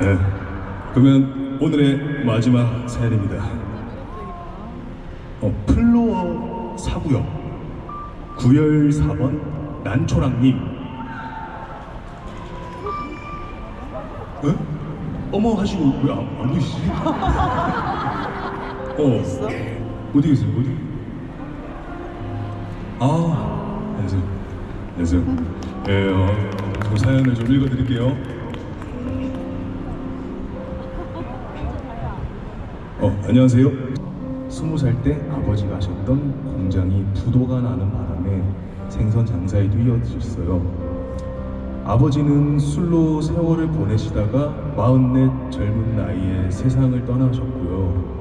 네. 그러면 오늘의 마지막 사연입니다. 어, 플로어 사구역 9열 4번 난초랑님. 에? 어머 하시고 왜 안 안 보이시지? 어. 어디 계세요? 어디? 아, 안녕하세요. 안녕하세요. 예, 어, 저 사연을 좀 읽어드릴게요. 어, 안녕하세요. 스무 살 때 아버지가 하셨던 공장이 부도가 나는 바람에 생선 장사에 뛰어드셨어요. 아버지는 술로 세월을 보내시다가 마흔넷 젊은 나이에 세상을 떠나셨고요.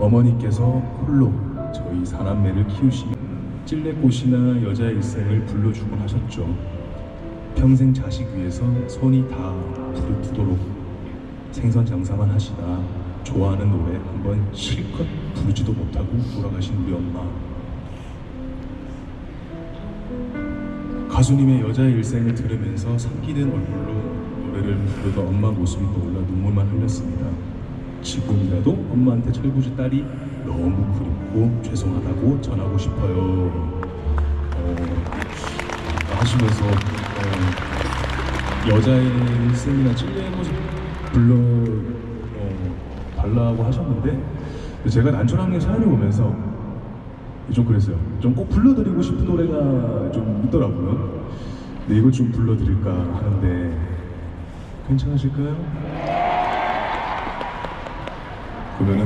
어머니께서 홀로 저희 사남매를 키우시며 찔레꽃이나 여자 일생을 불러주곤 하셨죠. 평생 자식 위해서 손이 다 부르트도록 생선 장사만 하시다 좋아하는 노래 한번 실컷 부르지도 못하고 돌아가신 우리 엄마. 가수님의 여자의 일생을 들으면서 삼키는 얼굴로 노래를 부르던 엄마 모습이 떠올라 눈물만 흘렸습니다. 지금이라도 엄마한테 철부지 딸이 너무 그립고 죄송하다고 전하고 싶어요. 어, 하시면서 어, 여자의 일생이나 찔레의 모습 불러 어, 달라고 하셨는데 제가 난초랑의 사연을 보면서 좀 그랬어요. 좀 꼭 불러드리고 싶은 노래가 좀 있더라고요. 근데 이걸 좀 불러드릴까 하는데 괜찮으실까요? 그러면은